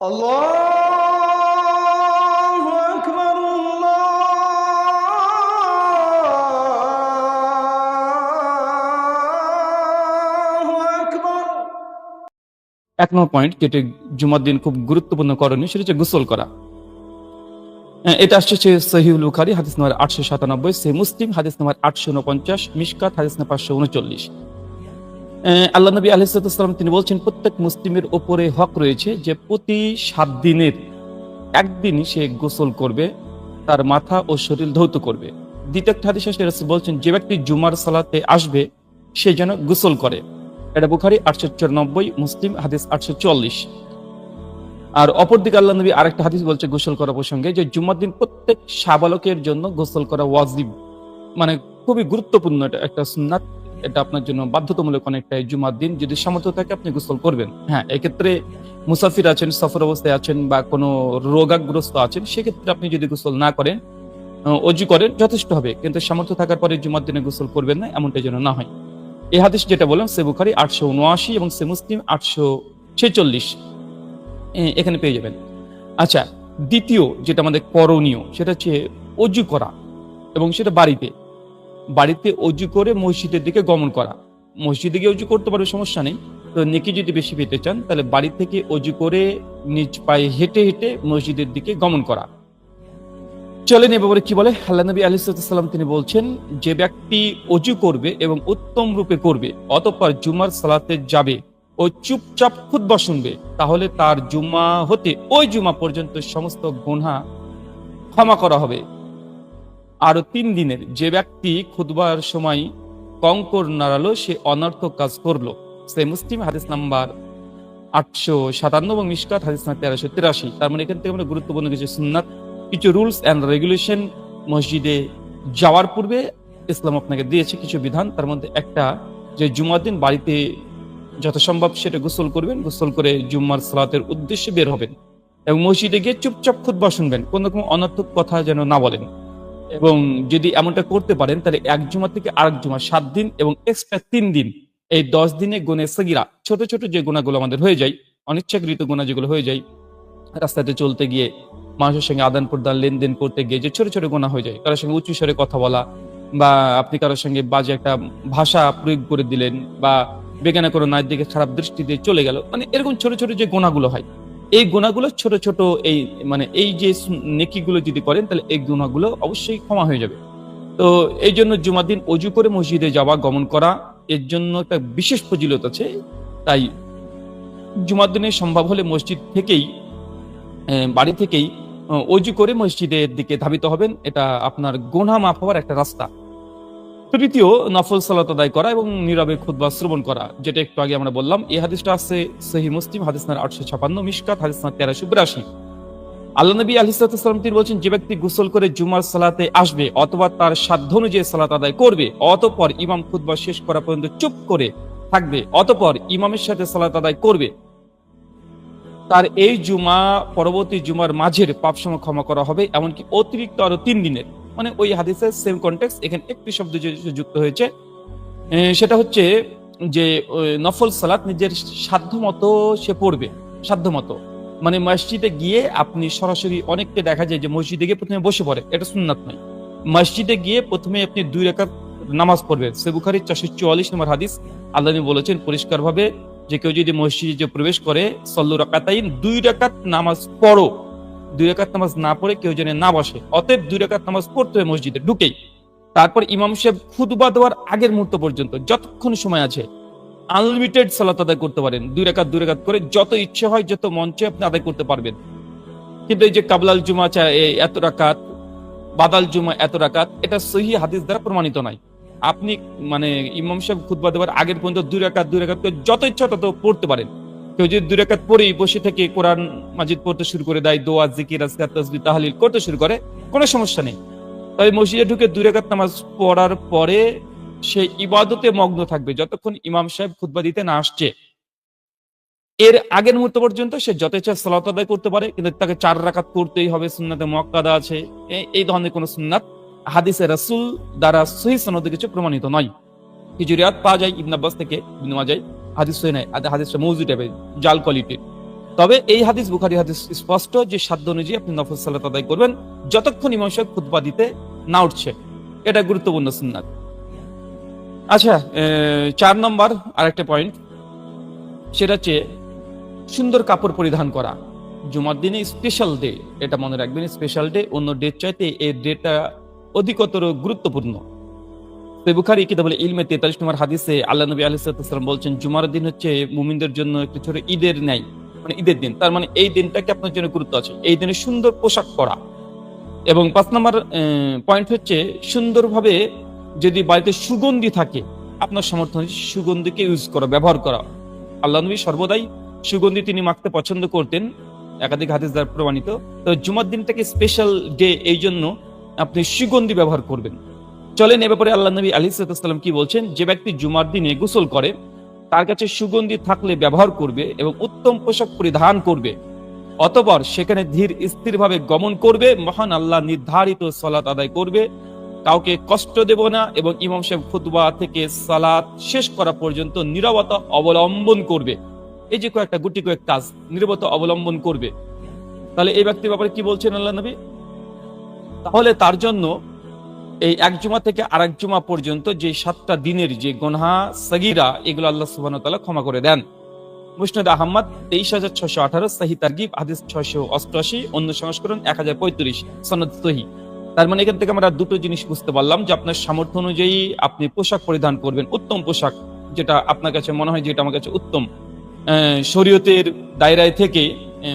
الله أكبر الله أكبر এক নম্বর পয়েন্ট যেটি জুমার দিন খুব গুরুত্বপূর্ণ করণীয় সেটা হচ্ছে গোসল করা আহ, এটা আসছে হচ্ছে সহিউল বুখারি হাদিস নম্বর আটশো সাতানব্বই সে মুসলিম হাদিস নম্বর আটশো উনপঞ্চাশ মিসকাত হাদিস নম্বর পাঁচশো উনচল্লিশ আল্লাহ নবী আলহিসাম তিনি বলছেন, প্রত্যেক মুসলিমের ওপরে হক রয়েছে যে প্রতি সাত দিনের একদিনই সে গোসল করবে, তার মাথা ও শরীর ধৌত করবে। দ্বিতীয় বলছেন, যে ব্যক্তি জুমার সালাতে আসবে, সে যেন গোসল করে। এটা বুখারি আটশো চুরানব্বই, মুসলিম হাদিস আটশো চল্লিশ আর অপরদিকে আল্লাহ নবী আরেকটা হাদিস বলছে, গোসল করা প্রসঙ্গে, যে জুম্মার দিন প্রত্যেক সাবালকের জন্য গোসল করা ওয়াজিব। মানে খুবই গুরুত্বপূর্ণ একটা সুন্নাত। এটা আপনার জন্য বাধ্যতামূলক অনেকটা জুমার দিন। যদি সামর্থ্য থাকে আপনি গোসল করবেন। হ্যাঁ এক্ষেত্রে মুসাফির আছেন, সফর অবস্থায় আছেন বা কোনো রোগাগ্রস্ত আছেন, সেক্ষেত্রে আপনি যদি গোসল না করেন অজু করেন, যথেষ্ট হবে। কিন্তু সামর্থ্য থাকার পরে জুমার দিনে গোসল করবেন না, এমনটা যেন না হয়। এই হাদিস যেটা বললাম, সে বুখারি আটশো উনআশি এবং সে মুসলিম আটশো ছেচল্লিশ। এখানে পেয়ে যাবেন। আচ্ছা দ্বিতীয় যেটা আমাদের করণীয়, সেটা হচ্ছে অজু করা এবং সেটা বাড়িতে। বাড়িতে অজু করে মসজিদের দিকে গমন করা। মসজিদে গিয়ে অজু করতে পারবে, সমস্যা নেই। তো নেকি যদি বেশি পেতে চান, তাহলে বাড়ি থেকে অজু করে নিজ পায়ে হেঁটে হেঁটে মসজিদের দিকে গমন করা। চলেন এ ব্যাপারে কি বলে? আল্লাহ নবী আলিসাল্লাম তিনি বলছেন, যে ব্যক্তি অজু করবে এবং উত্তম রূপে করবে, অতঃপর জুমার সালাতে যাবে ও চুপচাপ খুদ্া শুনবে, তাহলে তার জুমা হতে ওই জুমা পর্যন্ত সমস্ত গুনহা ক্ষমা করা হবে। আরও তিন দিনের যে ব্যক্তি খুদবার সময় কঙ্কর নাড়ালো, সে অনর্থক কাজ করল। সে মুসলিম হাদিস নাম্বার আটশো সাতান্ন এবং মিসকাত হাদিস নাম্বার তেরোশো তিরাশি। তার মানে এখান থেকে আমরা গুরুত্বপূর্ণ কিছু সুন্নাত, কিছু রুলস অ্যান্ড রেগুলেশন মসজিদে যাওয়ার পূর্বে ইসলাম আপনাকে দিয়েছে কিছু বিধান। তার মধ্যে একটা যে জুমার দিন বাড়িতে যত সম্ভব সেটা গোসল করবেন, গোসল করে জুম্মার সালাতের উদ্দেশ্যে বের হবেন এবং মসজিদে গিয়ে চুপচাপ খুতবা শুনবেন, কোনো রকম অনর্থক কথা যেন না বলেন। এবং যদি এমনটা করতে পারেন, তাহলে এক জুমা থেকে আরেক জুমা, সাত দিন এবং এক্সট্রা তিন দিন। এই দশ দিনে গুণে সগিরা, ছোট ছোট যে গোনাগুলো আমাদের হয়ে যায়, অনিচ্ছাকৃত গোনা যেগুলো হয়ে যায়, রাস্তাতে চলতে গিয়ে মানুষের সঙ্গে আদান প্রদান, লেনদেন করতে গিয়ে যে ছোট ছোট গোনা হয়ে যায়, কারোর সঙ্গে উঁচু স্বরে কথা বলা বা আপনি কারোর সঙ্গে বাজে একটা ভাষা প্রয়োগ করে দিলেন বা বেগানা কোনো নায়ের দিকে খারাপ দৃষ্টি দিয়ে চলে গেল মানে এরকম ছোট ছোট যে গোনাগুলো হয় এই গুণাগুলো ছোট ছোট এই মানে এই যে নেকিগুলো যদি করেন, তাহলে এই গুণাগুলো অবশ্যই ক্ষমা হয়ে যাবে। তো এই জন্য জুমার দিন অজু করে মসজিদে যাওয়া, গমন করা, এর জন্য একটা বিশেষ ফজিলত আছে। তাই জুমার দিনে সম্ভব হলে মসজিদ থেকেই বাড়ি থেকেই অজু করে মসজিদের দিকে ধাবিত হবেন। এটা আপনার গোনা মাফ হওয়ার একটা রাস্তা। তৃতীয়, নফল সালাত আদায় করা এবং নীরবে খুতবা শ্রবণ করা, যেটা একটু আগে আমরা বললাম। এই হাদিসটা আছে সহি মুসলিম, হাদিস নাম্বার আটশো ছাপান্ন মিসকাত হাদিস নাম্বার তেরোশো বিরাশি। আল্লাহ নবী আলিসাল্লাম তিনি বলছেন, যে ব্যক্তি গোসল করে জুমার সালাতে আসবে অথবা তার সাধ্য অনুযায়ী সালাত আদায় করবে, অতঃপর ইমাম খুতবা শেষ করা পর্যন্ত চুপ করে থাকবে, অতঃপর ইমামের সাথে সালাত আদায় করবে। তার এই জুমা পরবর্তী জুমার মাঝের পাপ সময় ক্ষমা করা হবে, এমনকি অতিরিক্ত আরও তিন দিনের। মানে ওই হাদিসের সেম কন্টেক্স এখানে একটি শব্দ যুক্ত হয়েছে। সেটা হচ্ছে যে নফল সালাত নিজের সাধ্য মতো সে পড়বে, সাধ্য মতো। মানে মসজিদে গিয়ে আপনি সরাসরি অনেককে দেখা যায় যে মসজিদে গিয়ে প্রথমে বসে পড়ে, এটা সুন্নাত নয়। মসজিদে গিয়ে প্রথমে আপনি দুই রেখাত নামাজ পড়বেন সে বুখারি চারশো চুয়াল্লিশ নম্বর হাদিস আল্লাহ বলেছেন পরিষ্কার ভাবে যে কেউ যদি মসজিদে যে প্রবেশ করে, সল্লু রাকাতাইন দুই রাকাত নামাজ পড়ো। দুই রাকাত নামাজ না পড়ে কেউ যেন না বসে, অতএব দুই রাকাত নামাজ পড়তে হবে মসজিদে, ঢুকেই। তারপর ইমাম সাহেব খুতবা দেওয়ার আগের মুহূর্ত পর্যন্ত যতক্ষণ সময় আছে আনলিমিটেড সালাত আদায় করতে পারেন। দুই রেখাত দুই রেখাত করে যত ইচ্ছে হয়, যত মঞ্চে আপনি আদায় করতে পারবেন। কিন্তু এই যে কাবলাল জুমা এত রাকাত, বাদাল জুমা এত রাকাত, এটা সহি হাদিস দ্বারা প্রমাণিত নয় আপনি মানে ইমাম সাহেব খুতবা দেওয়ার আগের পর্যন্ত দুই রেখাত দুই রেখাত করে যত ইচ্ছা তত পড়তে পারেন। কেউ যদি দুই রেখাত পরেই বসে থেকে কোরআন মাজিদ পড়তে শুরু করে দেয়, দোয়া, জিকির আসকার তসবি তাহলিল করতে শুরু করে, কোনো সমস্যা নেই। তবে মসজিদে ঢুকে দুই রেখাত নামাজ পড়ার পরে সে ইবাদতে মগ্ন থাকবে, যতক্ষণ ইমাম সাহেব খুতবা দিতে না আসছে। এর আগের মুহূর্ত পর্যন্ত সে যত ইচ্ছা সালাত আদায় করতে পারে, কিন্তু তাকে চার রাকাত করতেই হবে, সুন্নাতে মক্কাদা আছে। এই ধরনের কোন সুন্নাত হাদিসে রাসূল দ্বারা সহি সনদে কিছু প্রমাণিত নয়। কিছু রিয়াত পাওয়া যায়, ইবনে আব্বাস থেকে ইবনে মাজাহ, হাদিস সহি নাই হাদিসটা মৌজু টাইপের, জাল কোয়ালিটির তবে এই হাদিস, বুখারি হাদিস স্পষ্ট যে সাধ্য অনুযায়ী আপনি নফল সালাত আদায় করবেন, যতক্ষণ ইমাম সাহেব খুতবা দিতে না উঠছে। এটা গুরুত্বপূর্ণ সুন্নাত। আচ্ছা চার নম্বর আরেকটা পয়েন্ট সেটা হচ্ছে সুন্দর কাপড় পরিধান করা। জুমার দিনে স্পেশাল ডে এটা মনে রাখবেন স্পেশাল ডে অন্য ডেট চাইতে এই ডেটা অধিকতর গুরুত্বপূর্ণ। বুখারি কিতাবুল ইলমে তেতাল্লিশ নম্বর হাদিসে আল্লাহ নবী আলাইসালাম বলছেন, জুমার দিন হচ্ছে মুমিনদের জন্য একটু ছোট ঈদের ন্যায় মানে ঈদের দিন। তার মানে এই দিনটাকে আপনার জন্য গুরুত্ব আছে। এই দিনে সুন্দর পোশাক পরা। এবং পাঁচ নম্বর পয়েন্ট হচ্ছে সুন্দরভাবে যদি বাড়িতে সুগন্ধি থাকে, আপনার সমর্থন সুগন্ধিকে ইউজ করা, ব্যবহার করা। আল্লাহ নবী সর্বদাই সুগন্ধি তিনি মাখতে পছন্দ করতেন, একাধিক হাদিস দ্বারা প্রমাণিত। তো জুমার দিনটাকে স্পেশাল ডে এই জন্য আপনি সুগন্ধি ব্যবহার করবেন। চলেন, এ ব্যাপারে আল্লাহ নবী আলী সাল্লাম কি বলছেন? যে ব্যক্তি জুমার দিনে গোসল করে, তার কাছে সুগন্ধি থাকলে ব্যবহার করবে এবং উত্তম পোশাক পরিধান করবে। অতপর সেখানে ধীর স্থিরভাবে গমন করবে, মহান আল্লাহ নির্ধারিত সলাত আদায় করবে। কাউকে কষ্ট দেব না এবং ইমাম সাহেব খুতবা থেকে সালাত শেষ করা পর্যন্ত নিরবতা অবলম্বন করবে। এই যে কয়েকটা গুটি কয়েক কাজ, নিরবতা অবলম্বন করবে। তাহলে এই ব্যক্তির ব্যাপারে কি বলছেন আল্লাহ নবী? তাহলে তার জন্য এই এক জুমা থেকে আরেক জুমা পর্যন্ত যে সাতটা দিনের যে গনহা, সগিরা, এগুলো আল্লাহ সুবাহ তালা ক্ষমা করে দেন। মুসনাদ আহমদ, তেইশ হাজার ছশো আঠারো সাহি তারগিব, হাদিস ছশো অষ্টআশি, অন্য সংস্করণ এক হাজার পঁয়ত্রিশ, সনদ সহি তার মানে এখান থেকে আমরা দুটো জিনিস বুঝতে পারলাম যে আপনার সামর্থ্য অনুযায়ী আপনি পোশাক পরিধান করবেন, উত্তম পোশাক, যেটা আপনার কাছে মনে হয় যেটা আমার কাছে উত্তম। শরীয়তের দায়রায় থেকে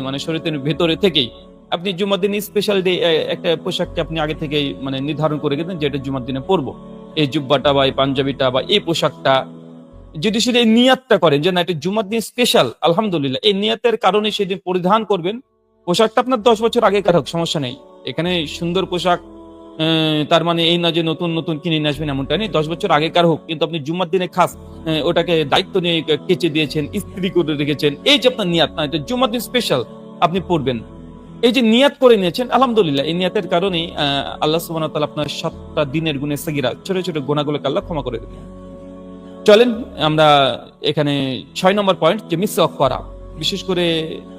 মানে শরীয়তের ভেতরে থেকেই আপনি জুমার দিন স্পেশাল ডে একটা পোশাককে আপনি আগে থেকে মানে নির্ধারণ করে গেছেন যেটা জুমার দিনে পরবো। এই জুব্বাটা বা এই পাঞ্জাবিটা বা এই পোশাকটা, যদি সেটা এই নিয়াতটা করেন যে না, এটা জুমার দিন স্পেশাল আলহামদুলিল্লাহ। এই নিয়াতের কারণে সেদিন পরিধান করবেন। পোশাকটা আপনার দশ বছর আগেকার হোক, সমস্যা নেই। এখানে সুন্দর পোশাক তার মানে এই না যে নতুন নতুন কিনে নিয়ে আসবেন এমনটা নেই। দশ বছর আগেকার হোক, কিন্তু আপনি জুম্মার দিনে খাস ওটাকে দায়িত্ব নিয়ে কেচে দিয়েছেন, ইস্ত্রি করে রেখেছেন। এই যে আপনার নিয়াত, না, এটা জুম্মার দিন স্পেশাল আপনি পড়বেন এই যে নিয়াত করে নিয়েছেন আলহামদুলিল্লাহ এই নিয়াতের কারণেই আহ, আল্লাহ ওয়া আপনার সাতটা দিনের গুণে সগিরা ছোট ছোট গুণাগুলোকে আল্লাহ ক্ষমা করে দেবেন। চলেন আমরা এখানে ছয় নম্বর পয়েন্ট যে মিস অফ করা। বিশেষ করে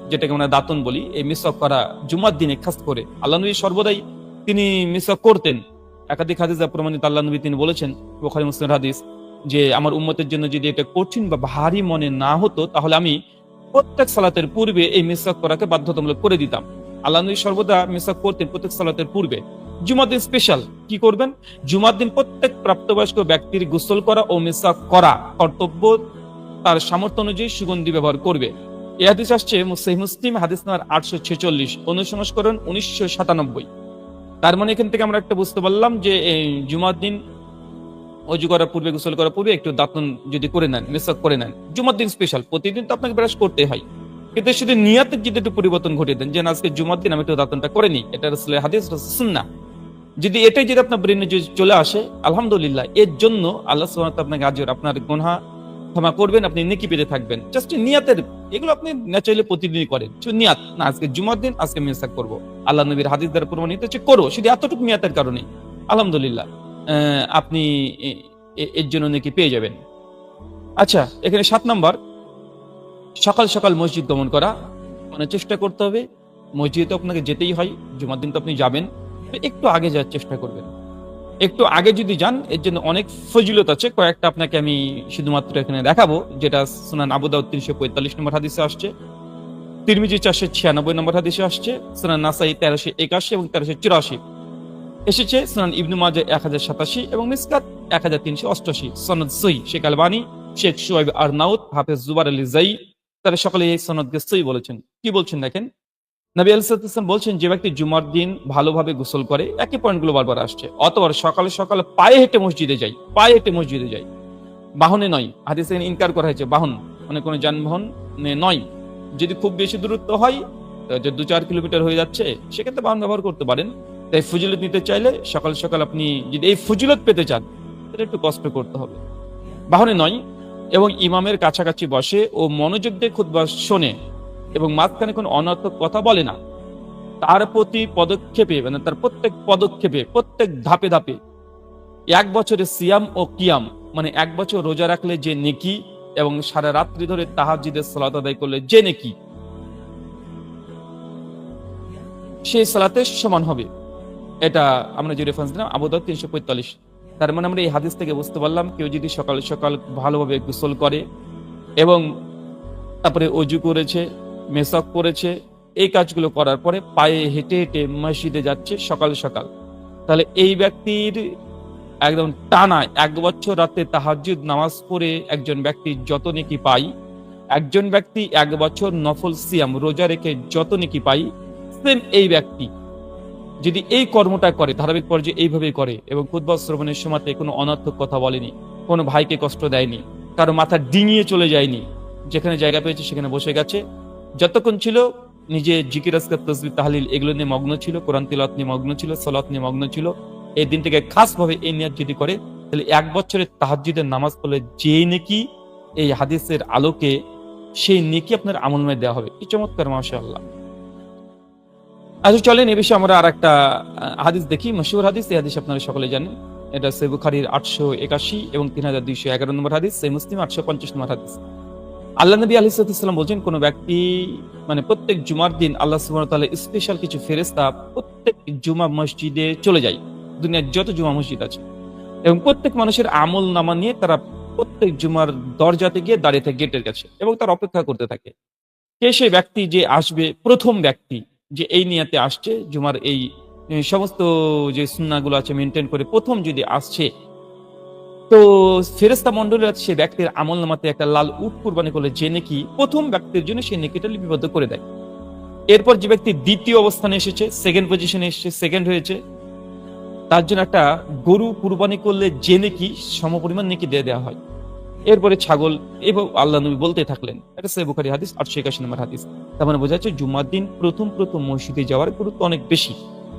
যেটাকে আমরা দাতন বলি এই মিস অফ করা জুমার দিনে খাস করে। আল্লাহ নবী সর্বদাই তিনি মিস অফ করতেন। একাধিক হাদিস প্রমাণিত আল্লাহ নবী তিনি বলেছেন বোখারি মুসলিম হাদিস যে আমার উম্মতের জন্য যদি এটা কঠিন বা ভারী মনে না হতো তাহলে আমি প্রত্যেক সালাতের পূর্বে এই মিসাক করাকে বাধ্যতামূলক করে দিতাম। আল্লাহ নবী সর্বদা মিসাক করতেন প্রত্যেক সালাতের পূর্বে। জুমার দিন স্পেশাল কি করবেন? জুমার দিন প্রত্যেক প্রাপ্তবয়স্ক ব্যক্তির গোসল করা ও মিসাক করা কর্তব্য তার সামর্থ্য অনুযায়ী সুগন্ধি ব্যবহার করবে। এই হাদিস আসছে সেই মুসলিম, হাদিস নাম্বার আটশো ছেচল্লিশ অনুসংস্করণ উনিশশো সাতানব্বই। তার মানে এখান থেকে আমরা একটা বুঝতে পারলাম যে জুমার দিন অজু করার পূর্বে, গোসল করার পূর্বে একটু দাঁতন যদি করে নেন মেসাক করে নেন। জুমার দিন স্পেশাল প্রতিদিন তো আপনাকে ব্রাশ করতে হয়। কিন্তু শুধু নিয়াতের যদি একটু পরিবর্তন ঘটিয়ে দেন, যে আজকে জুমার দিন, আমি একটু দাঁতনটা করে নিই এটা রসুলের হাদিস সুন্না। যদি এটাই যদি আপনার ব্রেনে চলে আসে, আলহামদুলিল্লাহ, এর জন্য আল্লাহ সুবহানাহু আপনাকে আজর আপনার গুনাহ ক্ষমা করবেন, আপনি নেকি পেতে থাকবেন। জাস্ট নিয়াতের, এগুলো আপনি ন্যাচারালি প্রতিদিনই করেন। নিয়াত, না, আজকে জুমার দিন, আজকে আমি মেসাক করব। আল্লাহ নবীর হাদিস দ্বারা প্রমাণিত হচ্ছে, করো, শুধু এতটুকু নিয়াতের কারণে। আলহামদুলিল্লাহ আপনি এর জন্য নাকি পেয়ে যাবেন। আচ্ছা এখানে সাত নাম্বার সকাল সকাল মসজিদ গমন করা। মানে চেষ্টা করতে হবে। মসজিদে তো আপনাকে যেতেই হয়, জুমার দিন তো আপনি যাবেন। একটু আগে যাওয়ার চেষ্টা করবেন। একটু আগে যদি যান, এর জন্য অনেক ফজিলত আছে। কয়েকটা আপনাকে আমি শুধুমাত্র এখানে দেখাবো, যেটা সুনান আবুদাউদ তিনশো পঁয়তাল্লিশ নম্বর হাদিসে আসছে। তিরমিজি চারশো ছিয়ানব্বই নম্বর হাদিসে আসছে। সুনান নাসাই তেরোশো একাশি এবং তেরোশো চুরাশি। এসেছে সুনান ইবনু মাজা এক হাজার সাতাশি এবং মিসকাত এক হাজার তিনশো অষ্টাশি সনদ সই শেখ আলবানী, শেখ সোয়েব আরনাউত, হাফেজ জুবার আলী জাই তারা সকলে এই সনদকে সই বলেছেন। কি বলছেন দেখেন? নবী আলাইসাল্লাম বলছেন যে ব্যক্তি জুমার দিন ভালোভাবে গোসল করে, একই পয়েন্টগুলো বারবার আসছে। অতবার সকালে সকালে পায়ে হেঁটে মসজিদে যাই পায়ে হেঁটে মসজিদে যাই বাহনে নয়, হাদিসে ইনকার করা হয়েছে, বাহন মানে কোনো যানবাহন নয়। যদি খুব বেশি দূরত্ব হয় দু চার কিলোমিটার হয়ে যাচ্ছে, সেক্ষেত্রে বাহন ব্যবহার করতে পারেন। তাই ফজিলত নিতে চাইলে সকাল সকাল আপনি যদি এই ফজিলত পেতে চান, তাহলে একটু কষ্ট করতে হবে। বাহনে নয় এবং ইমামের কাছাকাছি বসে ও মনোযোগ দিয়ে খুতবা শোনে এবং মাঝখানে কোনো অনর্থক কথা বলে না। তার প্রতি পদক্ষেপে মানে তার প্রত্যেক পদক্ষেপে, প্রত্যেক ধাপে ধাপে এক বছরের সিয়াম ও কিয়াম মানে এক বছর রোজা রাখলে যে নেকি এবং সারা রাত্রি ধরে তাহাজিদের সালাত আদায় করলে যে নেকি, সেই সালাতে সমান হবে। এটা আমরা যে রেফারেন্স দিলাম আবুদাউদ তিনশো পঁয়তাল্লিশ। তার মানে আমরা এই হাদিস থেকে বুঝতে পারলাম, কেউ যদি সকাল সকাল ভালোভাবে গোসল করে এবং তারপরে অজু করেছে, মেসক করেছে, এই কাজগুলো করার পরে পায়ে হেঁটে হেঁটে মসজিদে যাচ্ছে সকাল সকাল। তাহলে এই ব্যক্তির একদম টানা এক বছর রাতে তাহাজ্জুদ নামাজ পড়ে একজন ব্যক্তি যত নেকি পাই, একজন ব্যক্তি এক বছর নফল সিয়াম রোজা রেখে যত নেকি পাই সেম এই ব্যক্তি। যদি এই কর্মটা করে, ধারাবাহিক পর্যায়ে এইভাবেই করে এবং খুদ্া শ্রবণের সময়তে কোনো অনর্থক কথা বলেনি, কোনো ভাইকে কষ্ট দেয়নি, কারও মাথা ডিঙিয়ে চলে যায়নি, যেখানে জায়গা পেয়েছে সেখানে বসে গেছে, যতক্ষণ ছিল নিজে জিকির আসকার তসবি তাহলিল এগুলো নিয়ে মগ্ন ছিল, কোরআন তিলত নিয়ে মগ্ন ছিল সলাৎ নিয়ে মগ্ন ছিল, এই দিনটাকে খাস ভাবে এই নিয়াত যদি করে, তাহলে এক বছরের তাহাজ্জুদের নামাজ পড়লে যে নেকি এই হাদিসের আলোকে সেই নেকি আপনার আমলময় দেওয়া হবে। কি চমৎকার, মাশাআল্লাহ। আচ্ছা চলেন, এ বিষয়ে আমরা আর একটা হাদিস দেখি, মশহুর হাদিস। এই হাদিস আপনারা সকলে জানেন। এটা সে বুখারির আটশো একাশি এবং তিন হাজার দুইশো এগারো নম্বর হাদিস সে মুসলিম আটশো পঞ্চাশ নম্বর হাদিস। আল্লাহ নবী আলি সাল্লাম বলছেন, কোনো ব্যক্তি মানে প্রত্যেক জুমার দিন আল্লাহ ওয়া স্পেশাল কিছু ফেরেস্তা প্রত্যেক জুমা মসজিদে চলে যায়। দুনিয়ার যত জুমা মসজিদ আছে। এবং প্রত্যেক মানুষের আমল নামা নিয়ে তারা প্রত্যেক জুমার দরজাতে গিয়ে দাঁড়িয়ে থাকে, গেটের কাছে এবং তার অপেক্ষা করতে থাকে। কে সেই ব্যক্তি যে আসবে, প্রথম ব্যক্তি যে এই নিয়াতে আসছে, জুমার এই সমস্ত যে সুন্নাগুলো আছে মেনটেন করে প্রথম যদি আসছে, তো ফেরেস্তা মন্ডলের সে ব্যক্তির আমল নামাতে একটা লাল উট কুরবানি করলে যে নাকি প্রথম ব্যক্তির জন্য সেই নেকিটা লিপিবদ্ধ করে দেয়। এরপর যে ব্যক্তি দ্বিতীয় অবস্থানে এসেছে সেকেন্ড পজিশনে এসেছে সেকেন্ড হয়েছে, তার জন্য একটা গরু কুরবানি করলে যে নাকি সমপরিমাণ নেকি দিয়ে দেওয়া হয়। এরপরে ছাগল এবং আল্লাহ নবী বলতে থাকলেন, এটা সে বুখারি হাদিস, আটশো একাশি নম্বর হাদিস। তার মানে বোঝা যাচ্ছে জুম্মার দিন প্রথম প্রথম মসজিদে যাওয়ার গুরুত্ব অনেক বেশি,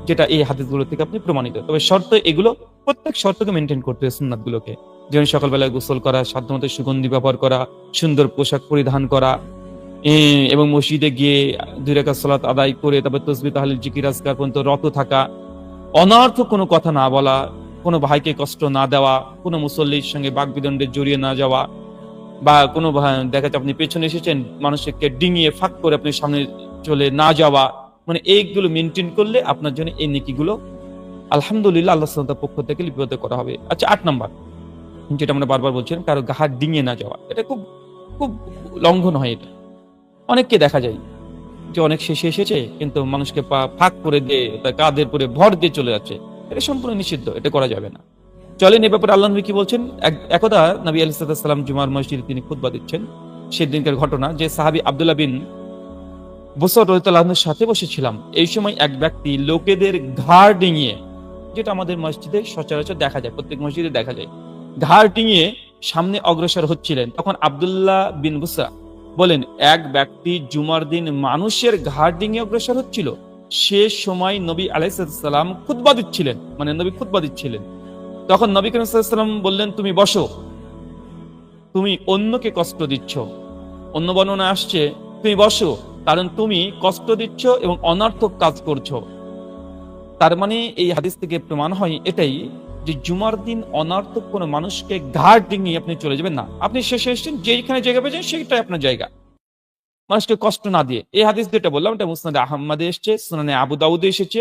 যেটা এই হাদিসগুলো থেকে আপনি প্রমাণিত। তবে শর্ত এগুলো, প্রত্যেক শর্তকে মেনটেন করতে হবে সুন্নাত গুলোকে যেমন সকালবেলায় গোসল করা সাধ্যমতো সুগন্ধি ব্যবহার করা, সুন্দর পোশাক পরিধান করা এবং মসজিদে গিয়ে দুই রেখা সালাত আদায় করে, তারপর তসবি, তাহলিল, জিকির, আজকার পর্যন্ত রত থাকা অনার্থ কোনো কথা না বলা কোনো ভাইকে কষ্ট না দেওয়া, কোনো মুসল্লির সঙ্গে বাগবিদণ্ডে জড়িয়ে না যাওয়া, বা কোনো দেখা যাচ্ছে আপনি পেছনে এসেছেন, মানুষকে ডিঙিয়ে ফাঁক করে আপনি সামনে চলে না যাওয়া মানে এইগুলো মেনটেন করলে আপনার জন্য এই নেকিগুলো আলহামদুলিল্লাহ আল্লাহ সাল্লাহ পক্ষ থেকে লিপিবদ্ধ করা হবে। আচ্ছা আট নাম্বার, যেটা আমরা বারবার বলছিলাম, কারও ঘাট ডিঙিয়ে না যাওয়া। এটা খুব খুব লঙ্ঘন হয় এটা। অনেককে দেখা যায় যে অনেক শেষে এসেছে, কিন্তু মানুষকে ফাঁক করে দিয়ে কাঁধের পরে ভর দিয়ে চলে যাচ্ছে। এটা সম্পূর্ণ নিষিদ্ধ, এটা করা যাবে না। চলেন এ ব্যাপারে আল্লাহ নবী কি বলছেন? একদা নবী আলাইসাল্লাম জুমার মসজিদে তিনি খুতবা দিচ্ছেন। সেদিনকার ঘটনা যে সাহাবী আব্দুল্লাহ বিন বসর রহিতাল্লাহর সাথে বসেছিলাম, এই সময় এক ব্যক্তি লোকেদের ঘাড় ডিঙিয়ে যেটা আমাদের মসজিদে সচরাচর দেখা যায়, প্রত্যেক মসজিদে দেখা যায় ঘাড় ডিঙিয়ে সামনে অগ্রসর হচ্ছিলেন। তখন আব্দুল্লাহ বিন বুসা বলেন, এক ব্যক্তি জুমার দিন মানুষের ঘাড় ডিঙিয়ে অগ্রসর হচ্ছিল সে সময় নবী আলাইসাল্লাম খুতবা দিচ্ছিলেন। মানে নবী খুতবা দিচ্ছিলেন। তখন নবী করিম সাল্লাম বললেন, তুমি বসো। তুমি অন্যকে কষ্ট দিচ্ছ। অন্য বর্ণনা আসছে, তুমি বসো, কারণ তুমি কষ্ট দিচ্ছ এবং অনার্থক কাজ করছ। তার মানে এই হাদিস থেকে প্রমাণ হয় এটাই যে জুমার দিন অনার্থক কোনো মানুষকে ঘাট ডিঙিয়ে আপনি চলে যাবেন না। আপনি শেষে এসেছেন যেখানে জায়গা পেয়েছেন সেটাই আপনার জায়গা। মানুষকে কষ্ট না দিয়ে। এই হাদিস যেটা বললাম, এটা মুসনাদে আহম্মদে এসছে, সুনানে আবু দাউদে এসেছে,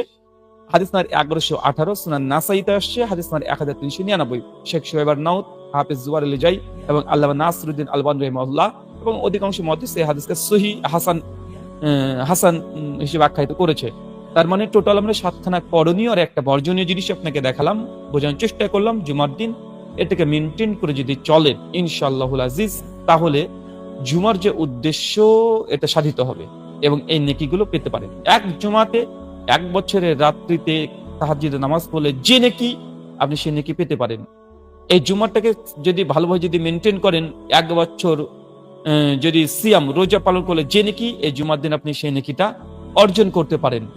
হাদিস নার এগারোশো আঠারো, সুনান নাসাইতে আসছে, হাদিস নার এক হাজার তিনশো নিরানব্বই। শেখ সোহেবার নাউদ হাফিজ জুয়ার আলী জাই এবং আল্লাহ নাসরুদ্দিন আলবান রহমাল্লাহ এবং অধিকাংশ মহাদিস এই হাদিসকে সহি হাসান হাসান হিসেবে আখ্যায়িত করেছে। তার মানে টোটাল আমরা সাতখানা করণীয় আর একটা বর্জনীয় জিনিস আপনাকে দেখালাম, বোঝানোর চেষ্টা করলাম, জুমার দিন এটাকে মেনটেন করে যদি চলেন ইনশাআল্লাহুল আজিজ, তাহলে জুমার যে উদ্দেশ্য, এটা সাধিত হবে এবং এই নেকিগুলো পেতে পারেন। এক জুমাতে এক বছরের রাত্রিতে তাহাজ্জুদের নামাজ পড়লে যে নেকি, আপনি সেই নেকি পেতে পারেন। এই জুমারটাকে যদি ভালোভাবে যদি মেনটেন করেন, এক বছর যদি সিয়াম, রোজা পালন করলে যে নেকি, এই জুমার দিন আপনি সেই নেকিটা অর্জন করতে পারেন।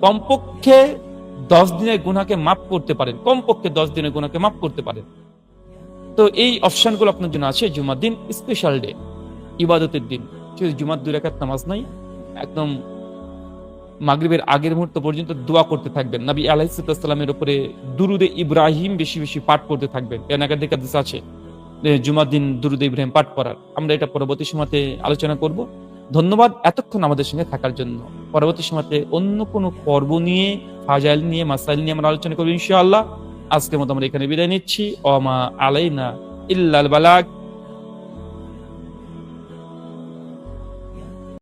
কমপক্ষে দশ দিনের গুণাকে মাফ করতে পারেন। কমপক্ষে দশ দিনের গুণাকে মাফ করতে পারেন। তো এই অপশনগুলো আপনার জন্য আছে জুমার দিন স্পেশাল ডে ইবাদতের দিন। শুধু জুমার দুই রাকাত নামাজ নাই, একদম মাগরিবের আগের মুহূর্ত পর্যন্ত দোয়া করতে থাকবেন। নবী আলাইসালামের উপরে দুরুদে ইব্রাহিম বেশি বেশি পাঠ করতে থাকবেন। কেন একাধিক হাদিস আছে জুমার দিন দুরুদে ইব্রাহিম পাঠ করার আমরা এটা পরবর্তী সময়তে আলোচনা করব। ধন্যবাদ এতক্ষণ আমাদের সঙ্গে থাকার জন্য। পরবর্তী সময়তে অন্য কোনো পর্ব নিয়ে, ফাজাইল নিয়ে, মাসাইল নিয়ে আমরা আলোচনা করব ইনশাআল্লাহ। আজকের মতো আমরা এখানে বিদায় নিচ্ছি। অমা আলাইনা ইল্লাল বালাক